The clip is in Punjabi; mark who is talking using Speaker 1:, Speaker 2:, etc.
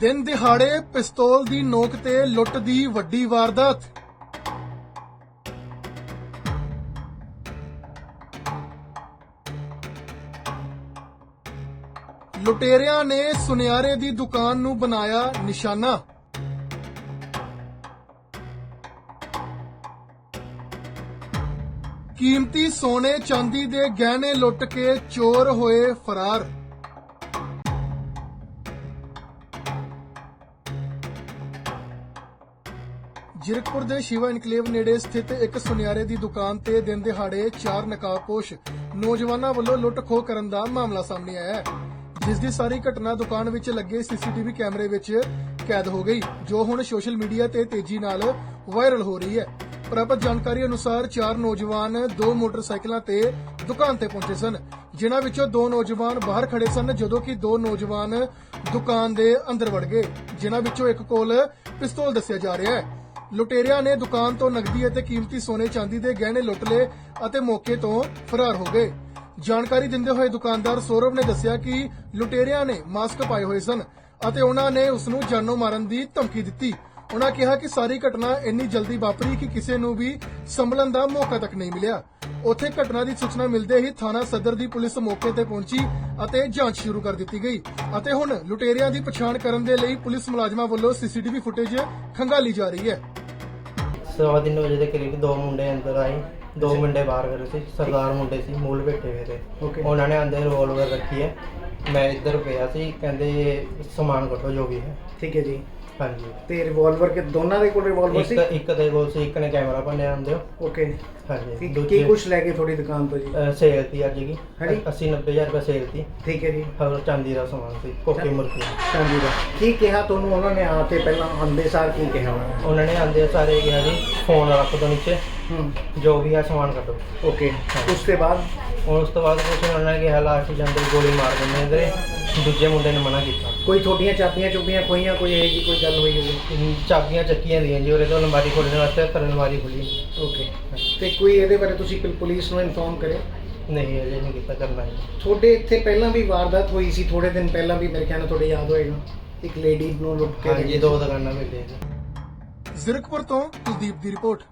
Speaker 1: ਦਿਨ ਦਿਹਾੜੇ ਪਿਸਤੌਲ ਦੀ ਨੋਕ ਤੇ ਲੁੱਟ ਦੀ ਵੱਡੀ ਵਾਰਦਾਤ। ਲੁਟੇਰਿਆਂ ਨੇ ਸੁਨਿਆਰੇ ਦੀ ਦੁਕਾਨ ਨੂੰ ਬਣਾਇਆ ਨਿਸ਼ਾਨਾ। ਕੀਮਤੀ ਸੋਨੇ ਚਾਂਦੀ ਦੇ ਗਹਿਣੇ ਲੁੱਟ ਕੇ ਚੋਰ ਹੋਏ ਫਰਾਰ। ਜਿਰਕਪੁਰ ਦੇ ਸ਼ਿਵਾ ਇਨਕਲੇਵ ਨੇੜੇ ਸਥਿਤ ਇੱਕ ਸੁਨਿਆਰੇ ਦੀ ਦੁਕਾਨ ਤੇ ਦਿਨ ਦਿਹਾੜੇ ਚਾਰ ਨਕਾਬਪੋਸ਼ ਨੌਜਵਾਨਾਂ ਵੱਲੋਂ ਲੁੱਟ ਖੋਹ ਕਰਨ ਦਾ ਮਾਮਲਾ ਸਾਹਮਣੇ ਆਇਆ ਹੈ ਜਿਸ ਦੀ ਸਾਰੀ ਘਟਨਾ ਦੁਕਾਨ ਵਿੱਚ ਲੱਗੇ ਸੀਸੀਟੀਵੀ ਕੈਮਰੇ ਵਿੱਚ ਕੈਦ ਹੋ ਗਈ, ਜੋ ਹੁਣ ਸੋਸ਼ਲ ਮੀਡੀਆ ਤੇ ਤੇਜ਼ੀ ਨਾਲ ਵਾਇਰਲ ਹੋ ਰਹੀ ਹੈ। ਪ੍ਰਾਪਤ ਜਾਣਕਾਰੀ ਅਨੁਸਾਰ ਚਾਰ ਨੌਜਵਾਨ ਦੋ ਮੋਟਰਸਾਈਕਲਾਂ ਤੇ ਦੁਕਾਨ ਤੇ ਪਹੁੰਚੇ ਸਨ, ਜਿਨ੍ਹਾਂ ਵਿੱਚੋਂ ਦੋ ਨੌਜਵਾਨ ਬਾਹਰ ਖੜੇ ਸਨ, ਜਦੋਂ ਕਿ ਦੋ ਨੌਜਵਾਨ ਦੁਕਾਨ ਦੇ ਅੰਦਰ ਵੜ ਗਏ, ਜਿਨ੍ਹਾਂ ਵਿੱਚੋਂ ਇੱਕ ਕੋਲ ਪਿਸਤੌਲ ਦੱਸਿਆ ਜਾ ਰਿਹਾ ਹੈ। ਲੁਟੇਰਿਆਂ ਨੇ ਦੁਕਾਨ ਤੋਂ ਨਗਦੀ ਅਤੇ ਕੀਮਤੀ ਸੋਨੇ ਚਾਂਦੀ ਦੇ ਗਹਿਣੇ ਲੁੱਟ ਲਏ ਅਤੇ ਮੌਕੇ ਤੋਂ ਫਰਾਰ ਹੋ ਗਏ। ਜਾਣਕਾਰੀ ਦਿੰਦੇ ਹੋਏ ਦੁਕਾਨਦਾਰ ਸੌਰਵ ਨੇ ਦੱਸਿਆ ਕਿ ਲੁਟੇਰਿਆਂ ਨੇ ਮਾਸਕ ਪਾਏ ਹੋਏ ਸਨ ਅਤੇ ਉਹਨਾਂ ਨੇ ਉਸ ਨੂੰ ਜਾਨੋਂ ਮਾਰਨ ਦੀ ਧਮਕੀ ਦਿੱਤੀ। ਉਹਨਾਂ ਕਿਹਾ ਕਿ ਸਾਰੀ ਘਟਨਾ ਇੰਨੀ ਜਲਦੀ ਵਾਪਰੀ ਕਿ ਕਿਸੇ ਨੂੰ ਵੀ ਸੰਭਲਣ ਦਾ ਮੌਕਾ ਤੱਕ ਨਹੀਂ ਮਿਲਿਆ। ਉੱਥੇ ਘਟਨਾ ਦੀ ਸੂਚਨਾ ਮਿਲਦੇ ਹੀ ਥਾਣਾ ਸਦਰ ਦੀ ਪੁਲਿਸ ਮੌਕੇ ਤੇ ਪਹੁੰਚੀ ਅਤੇ ਜਾਂਚ ਸ਼ੁਰੂ ਕਰ ਦਿੱਤੀ ਗਈ ਅਤੇ ਹੁਣ ਲੁਟੇਰਿਆਂ ਦੀ ਪਛਾਣ ਕਰਨ ਦੇ ਲਈ ਪੁਲਿਸ ਮੁਲਾਜ਼ਮਾਂ ਵੱਲੋਂ ਸੀਸੀਟੀਵੀ ਫੁਟੇਜ ਖੰਗਾਲੀ ਜਾ ਰਹੀ ਹੈ।
Speaker 2: ਸਵਾ ਤਿੰਨ ਵਜੇ ਦੇ ਕਰੀਬ ਦੋ ਮੁੰਡੇ ਅੰਦਰ ਆਏ। ਦੋ ਮੁੰਡੇ ਬਾਹਰ ਖੜੇ ਸੀ। ਸਰਦਾਰ ਮੁੰਡੇ ਸੀ ਮੂਲ ਬੈਠੇ ਹੋਏ ਤੇ. ਉਹਨਾਂ ਨੇ ਅੰਦਰ ਰਿਵੋਲਵਰ ਰੱਖੀ ਹੈ। ਮੈਂ ਇੱਧਰ ਪਿਆ ਸੀ ਕਹਿੰਦੇ ਸਮਾਨ ਕੱਢੋ ਜੋ ਵੀ ਹੈ।
Speaker 3: ਠੀਕ ਹੈ ਜੀ।
Speaker 2: ਹਾਂਜੀ।
Speaker 3: ਤੇ ਰਿਵਾਲਵਰ ਕੇ ਦੋਨਾਂ ਦੇ ਕੋਲ ਰਿਵਾਲਵਰ ਸੀ?
Speaker 2: ਇੱਕ ਇੱਕ ਦੇ ਕੋਲ ਸੀ ਇੱਕ ਨੇ ਕੈਮਰਾ ਭੰਨਿਆ ਹੁੰਦੇ
Speaker 3: ਓਕੇ
Speaker 2: ਹਾਂਜੀ
Speaker 3: ਕੀ
Speaker 2: ਦੂਜੇ
Speaker 3: ਕੁਝ ਲੈ ਕੇ ਤੁਹਾਡੀ ਦੁਕਾਨ ਤੋਂ ਜੀ?
Speaker 2: ਸੇਲ ਤੀ ਅੱਜ ਕੀ
Speaker 3: ਹਾਂਜੀ।
Speaker 2: 80 90000 ਰੁਪਏ ਸੇਲ ਤੀ
Speaker 3: ਠੀਕ ਹੈ ਜੀ।
Speaker 2: ਹੋਰ ਚਾਂਦੀ ਦਾ ਸਮਾਨ ਸੀ ਕੋਕੇ ਮੁਰਕੀ
Speaker 3: ਚਾਂਦੀ ਦਾ। ਕੀ ਕਿਹਾ ਤੁਹਾਨੂੰ ਉਹਨਾਂ ਨੇ ਆ ਕੇ ਪਹਿਲਾਂ? ਆਂਦੇ ਸਾਰ ਕੀ ਕਿਹਾ ਉਹਨਾਂ ਨੇ?
Speaker 2: ਉਹਨਾਂ ਨੇ ਆਂਦੇ ਸਾਰੇ ਕਿਹਾ ਜੀ ਫੋਨ ਰੱਖ ਦੋ ਨੀਚੇ।
Speaker 3: ਹੂੰ।
Speaker 2: ਜੋ ਵੀ ਹੈ ਸਮਾਨ ਕੱਢੋ।
Speaker 3: ਓਕੇ ਉਸ ਤੋਂ ਬਾਅਦ?
Speaker 2: ਉਸ ਤੋਂ ਬਾਅਦ ਕੁਛ ਉਹਨਾਂ ਨੇ ਕਿਹਾ ਲਾਸਟ ਜਾਂਦੇ ਗੋਲੀ ਮਾਰ ਦਿੰਦੇ ਅੰਦਰੇ ਦੂਜੇ ਮੁੰਡੇ ਨੇ ਮਨਾ ਕੀਤਾ।
Speaker 3: ਕੋਈ ਤੁਹਾਡੀਆਂ ਚਾਬੀਆਂ ਚੁਬੀਆਂ ਖੋਈਆਂ ਕੋਈ ਇਹ ਜੀ ਕੋਈ ਗੱਲ ਹੋਈ ਹੋਵੇ?
Speaker 2: ਚਾਬੀਆਂ ਚੱਕੀਆਂ ਦੀਆਂ ਜੀ ਉਹਦੇ ਤੋਂ ਅਲਮਾਰੀ ਖੋਲ੍ਹਣ ਵਾਸਤੇ ਪਰ ਅਲਮਾਰੀ ਖੁੱਲੀ
Speaker 3: ਓਕੇ। ਤੇ ਕੋਈ ਇਹਦੇ ਬਾਰੇ ਤੁਸੀਂ ਪੁਲ- ਪੁਲਿਸ ਨੂੰ ਇਨਫੋਰਮ ਕਰੇ
Speaker 2: ਨਹੀਂ ਅਜੇ ਨਹੀਂ ਕੀਤਾ ਕਰਨਾ ਜੀ
Speaker 3: ਤੁਹਾਡੇ ਇੱਥੇ ਪਹਿਲਾਂ ਵੀ ਵਾਰਦਾਤ ਹੋਈ ਸੀ ਥੋੜੇ ਦਿਨ ਪਹਿਲਾਂ ਵੀ ਮੇਰੇ ਖਿਆਲ ਨਾਲ ਤੁਹਾਡੇ ਯਾਦ ਹੋਏਗਾ। ਇੱਕ ਲੇਡੀ ਨੂੰ ਲੁੱਟ ਕੇ
Speaker 2: ਹਾਂਜੀ ਦੋ। ਦੁਕਾਨਾਂ ਮਿਲਦੀਆਂ ਜੀ
Speaker 1: ਜ਼ਿਰਕਪੁਰ ਤੋਂ ਕੁਲਦੀਪ ਦੀ ਰਿਪੋਰਟ।